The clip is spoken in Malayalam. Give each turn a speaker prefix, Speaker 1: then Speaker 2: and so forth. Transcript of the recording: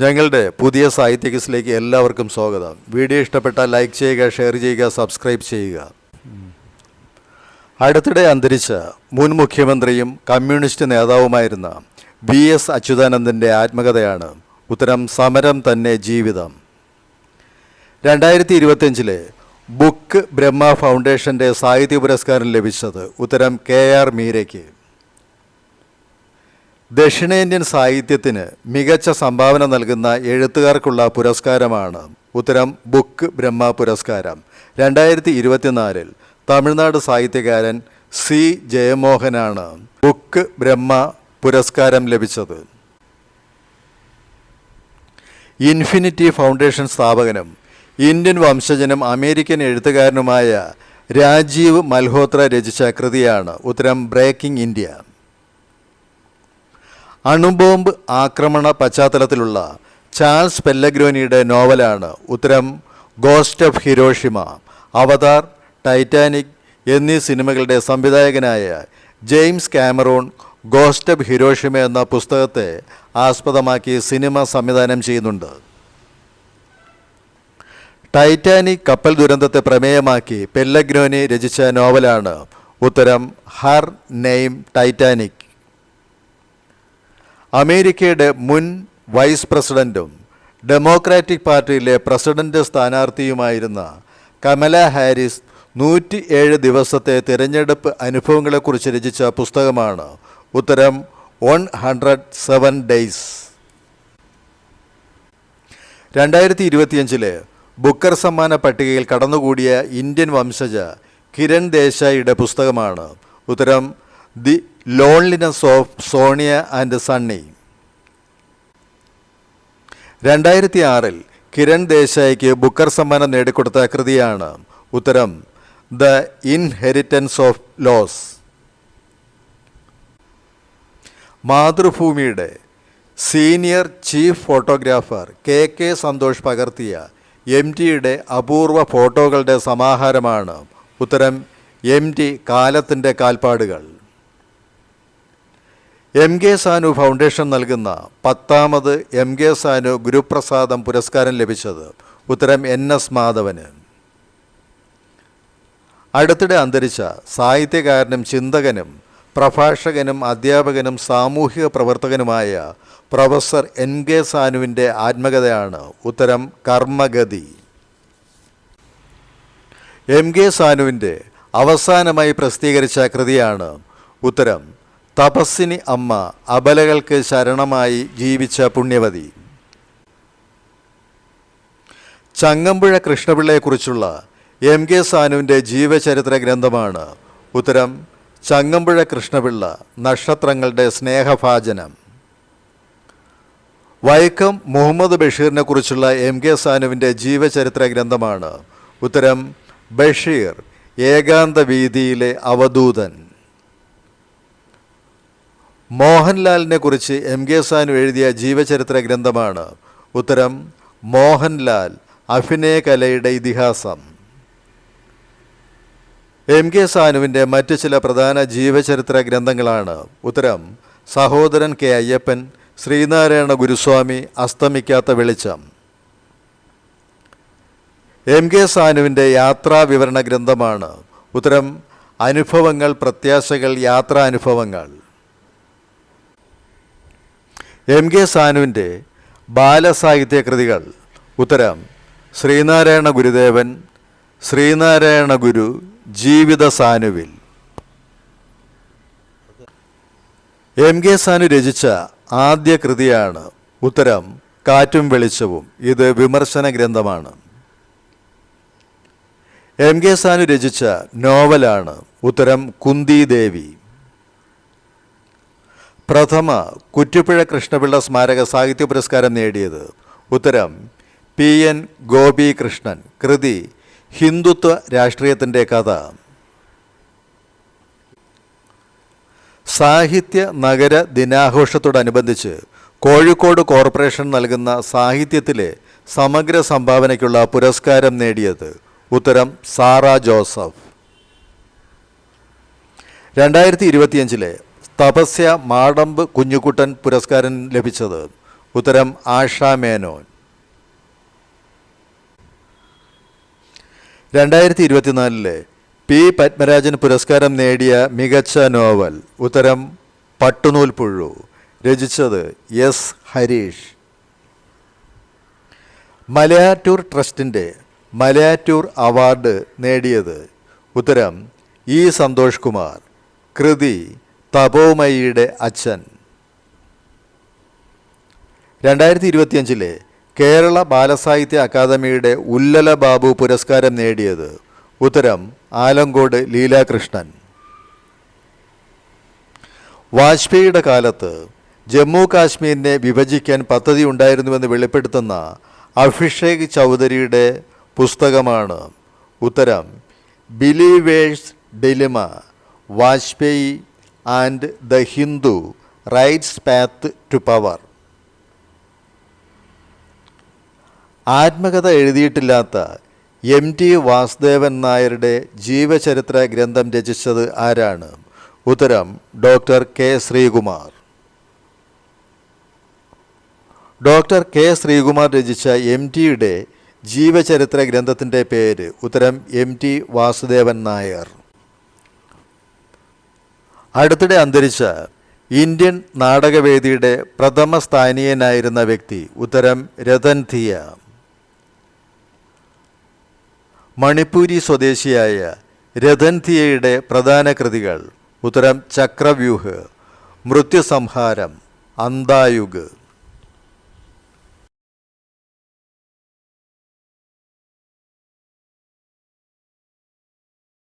Speaker 1: ഞങ്ങളുടെ പുതിയ സാഹിത്യ ക്വിസിലേക്ക് എല്ലാവർക്കും സ്വാഗതം. വീഡിയോ ഇഷ്ടപ്പെട്ടാൽ ലൈക്ക് ചെയ്യുക ഷെയർ ചെയ്യുക സബ്സ്ക്രൈബ് ചെയ്യുക. അടുത്തിടെ അന്തരിച്ച മുൻ മുഖ്യമന്ത്രിയും കമ്മ്യൂണിസ്റ്റ് നേതാവുമായിരുന്ന വി എസ് അച്യുതാനന്ദന്റെ ആത്മകഥയാണ് ഉത്തരം സമരം തന്നെ ജീവിതം. രണ്ടായിരത്തി ഇരുപത്തിയഞ്ചിലെ ബുക്ക് ബ്രഹ്മ ഫൗണ്ടേഷന്റെ സാഹിത്യ പുരസ്കാരം ലഭിച്ചത് ഉത്തരം കെ ആർ മീരയ്ക്ക്. ദക്ഷിണേന്ത്യൻ സാഹിത്യത്തിന് മികച്ച സംഭാവന നൽകുന്ന എഴുത്തുകാർക്കുള്ള പുരസ്കാരമാണ് ഉത്തരം ബുക്ക് ബ്രഹ്മ പുരസ്കാരം. രണ്ടായിരത്തി ഇരുപത്തിനാലിൽ തമിഴ്നാട് സാഹിത്യകാരൻ സി ജയമോഹനാണ് ബുക്ക് ബ്രഹ്മ പുരസ്കാരം ലഭിച്ചത്. ഇൻഫിനിറ്റി ഫൗണ്ടേഷൻ സ്ഥാപകനും ഇന്ത്യൻ വംശജനും അമേരിക്കൻ എഴുത്തുകാരനുമായ രാജീവ് മൽഹോത്ര രചിച്ച കൃതിയാണ് ഉത്തരം ബ്രേക്കിംഗ് ഇന്ത്യ. അണുബോംബ് ആക്രമണ പശ്ചാത്തലത്തിലുള്ള ചാൾസ് പെല്ലഗ്രോനിയുടെ നോവലാണ് ഉത്തരം ghost of Hiroshima. Avatar Titanic എന്നീ സിനിമകളുടെ സംവിധായകനായ James Cameron ghost of Hiroshima എന്ന പുസ്തകത്തെ ആസ്പദമാക്കി സിനിമ സംവിധാനം ചെയ്യുന്നുണ്ട്. ടൈറ്റാനിക് കപ്പൽ ദുരന്തത്തെ പ്രമേയമാക്കി പെല്ലഗ്രോനി രചിച്ച നോവലാണ് ഉത്തരം ഹർ നെയിം ടൈറ്റാനിക്. അമേരിക്കയുടെ മുൻ വൈസ് പ്രസിഡന്റും ഡെമോക്രാറ്റിക് പാർട്ടിയിലെ പ്രസിഡന്റ് സ്ഥാനാർത്ഥിയുമായിരുന്ന കമല ഹാരിസ് നൂറ്റി ഏഴ് ദിവസത്തെ തിരഞ്ഞെടുപ്പ് അനുഭവങ്ങളെക്കുറിച്ച് രചിച്ച പുസ്തകമാണ് ഉത്തരം വൺ ഹൺഡ്രഡ് സെവൻ ഡേയ്സ്. രണ്ടായിരത്തി ഇരുപത്തിയഞ്ചിലെ ബുക്കർ സമ്മാന പട്ടികയിൽ കടന്നുകൂടിയ ഇന്ത്യൻ വംശജ കിരൺ ദേശായിയുടെ പുസ്തകമാണ് ഉത്തരം the loneliness of Sonia and Sunny രണ്ടായിരത്തി ആറിൽ കിരൺ ദേശായിക്ക് ബുക്കർ സമ്മാനം നേടിക്കൊടുത്ത കൃതിയാണ് ഉത്തരം ദ ഇൻഹെറിറ്റൻസ് ഓഫ് ലോസ് മാതൃഭൂമിയുടെ senior chief photographer K K Santhosh പകർത്തിയ എം ടിയുടെ അപൂർവ ഫോട്ടോകളുടെ സമാഹാരമാണ് ഉത്തരം എം ടി കാലത്തിന്റെ കാൽപ്പാടുകൾ എം കെ സാനു ഫൗണ്ടേഷൻ നൽകുന്ന പത്താമത് എം കെ സാനു ഗുരുപ്രസാദം പുരസ്കാരം ലഭിച്ചത് ഉത്തരം എൻ എസ് മാധവന്. അടുത്തിടെ അന്തരിച്ച സാഹിത്യകാരനും ചിന്തകനും പ്രഭാഷകനും അധ്യാപകനും സാമൂഹിക പ്രവർത്തകനുമായ പ്രൊഫസർ എൻ കെ സാനുവിന്റെ ആത്മകഥയാണ് ഉത്തരം കർമ്മഗതി. എം കെ സാനുവിന്റെ അവസാനമായി പ്രസിദ്ധീകരിച്ച കൃതിയാണ് ഉത്തരം തപസ്സിനി അമ്മ അബലകൾക്ക് ശരണമായി ജീവിച്ച പുണ്യവതി. ചങ്ങമ്പുഴ കൃഷ്ണപിള്ളയെക്കുറിച്ചുള്ള എം കെ സാനുവിന്റെ ജീവചരിത്ര ഗ്രന്ഥമാണ് ഉത്തരം ചങ്ങമ്പുഴ കൃഷ്ണപിള്ള നക്ഷത്രങ്ങളുടെ സ്നേഹഭാജനം. വൈക്കം മുഹമ്മദ് ബഷീറിനെ കുറിച്ചുള്ള എം കെ സാനുവിന്റെ ജീവചരിത്ര ഗ്രന്ഥമാണ് ഉത്തരം ബഷീർ ഏകാന്ത വീതിയിലെ അവധൂതൻ. മോഹൻലാലിനെ കുറിച്ച് എം കെ സാനു എഴുതിയ ജീവചരിത്ര ഗ്രന്ഥമാണ്. ഉത്തരം മോഹൻലാൽ അഭിനയ കലയുടെ ഇതിഹാസം. എം കെ സാനുവിന്റെ മറ്റ് ചില പ്രധാന ജീവചരിത്ര ഗ്രന്ഥങ്ങളാണ്. ഉത്തരം സഹോദരൻ കെ അയ്യപ്പൻ ശ്രീനാരായണ ഗുരുസ്വാമി അസ്തമിക്കാത്ത വെളിച്ചം. എം കെ സാനുവിന്റെ യാത്രാ വിവരണ ഗ്രന്ഥമാണ്. ഉത്തരം അനുഭവങ്ങൾ പ്രത്യാശകൾ യാത്രാനുഭവങ്ങൾ എം കെ സാനുവിന്റെ ബാലസാഹിത്യ കൃതികൾ ഉത്തരം ശ്രീനാരായണ ഗുരുദേവൻ ശ്രീനാരായണ ഗുരു ജീവിത സാനുവിൽ. എം കെ സാനു രചിച്ച ആദ്യ കൃതിയാണ്. ഉത്തരം കാറ്റും വെളിച്ചവും. ഇത് വിമർശന ഗ്രന്ഥമാണ്. എം കെ സാനു രചിച്ച നോവലാണ്. ഉത്തരം കുന്തി ദേവി. പ്രഥമ കുറ്റിപ്പുഴ കൃഷ്ണപിള്ള സ്മാരക സാഹിത്യ പുരസ്കാരം നേടിയത് ഉത്തരം പി എൻ ഗോപി കൃഷ്ണൻ കൃതി ഹിന്ദുത്വ രാഷ്ട്രീയത്തിന്റെ കഥ. സാഹിത്യ നഗര ദിനാഘോഷത്തോടനുബന്ധിച്ച് കോഴിക്കോട് കോർപ്പറേഷൻ നൽകുന്ന സാഹിത്യത്തിലെ സമഗ്ര സംഭാവനയ്ക്കുള്ള പുരസ്കാരം നേടിയത് ഉത്തരം സാറ ജോസഫ്. രണ്ടായിരത്തി ഇരുപത്തിയഞ്ചിലെ തപസ്യ മാടമ്പ് കുഞ്ഞുകുട്ടൻ പുരസ്കാരം ലഭിച്ചത്. ഉത്തരം ആഷ മേനോൻ. രണ്ടായിരത്തി ഇരുപത്തിനാലിലെ പി പത്മരാജൻ പുരസ്കാരം നേടിയ മികച്ച നോവൽ ഉത്തരം പട്ടുനൂൽ പുഴു രചിച്ചത് എസ് ഹരീഷ്. മലയാറ്റൂർ ട്രസ്റ്റിന്റെ മലയാറ്റൂർ അവാർഡ് നേടിയത് ഉത്തരം ഇ സന്തോഷ് കുമാർ കൃതി തപോമയിയുടെ അച്ഛൻ. രണ്ടായിരത്തി ഇരുപത്തിയഞ്ചിലെ കേരള ബാലസാഹിത്യ അക്കാദമിയുടെ ഉല്ലല ബാബു പുരസ്കാരം നേടിയത് ഉത്തരം ആലങ്കോട് ലീലാകൃഷ്ണൻ. വാജ്പേയിയുടെ കാലത്ത് ജമ്മു കാശ്മീരിനെ വിഭജിക്കാൻ പദ്ധതി ഉണ്ടായിരുന്നുവെന്ന് വെളിപ്പെടുത്തുന്ന അഭിഷേക് ചൗധരിയുടെ പുസ്തകമാണ് ഉത്തരം believer's dilemma Vajpayee and the Hindu right's path to power. ആത്മകഥ എഴുതിയിട്ടില്ലാത്ത എം ടി വാസുദേവൻ നായരുടെ ജീവചരിത്ര ഗ്രന്ഥം രചിച്ചത് ആരാണ്? ഉത്തരം doctor K Sreekumar. Doctor K Sreekumar രചിച്ച എം ടിയുടെ ജീവചരിത്ര ഗ്രന്ഥത്തിന്റെ പേര് ഉത്തരം എം ടി വാസുദേവൻ നായർ. അടുത്തിടെ അന്തരിച്ച ഇന്ത്യൻ നാടകവേദിയുടെ പ്രഥമ സ്ഥാനീയനായിരുന്ന വ്യക്തി ഉത്തരം രതൻ ധിയ. മണിപ്പൂരി സ്വദേശിയായ രതൻ ധിയയുടെ പ്രധാന കൃതികൾ ഉത്തരം ചക്രവ്യൂഹ് മൃത്യുസംഹാരം അന്തായുഗ്.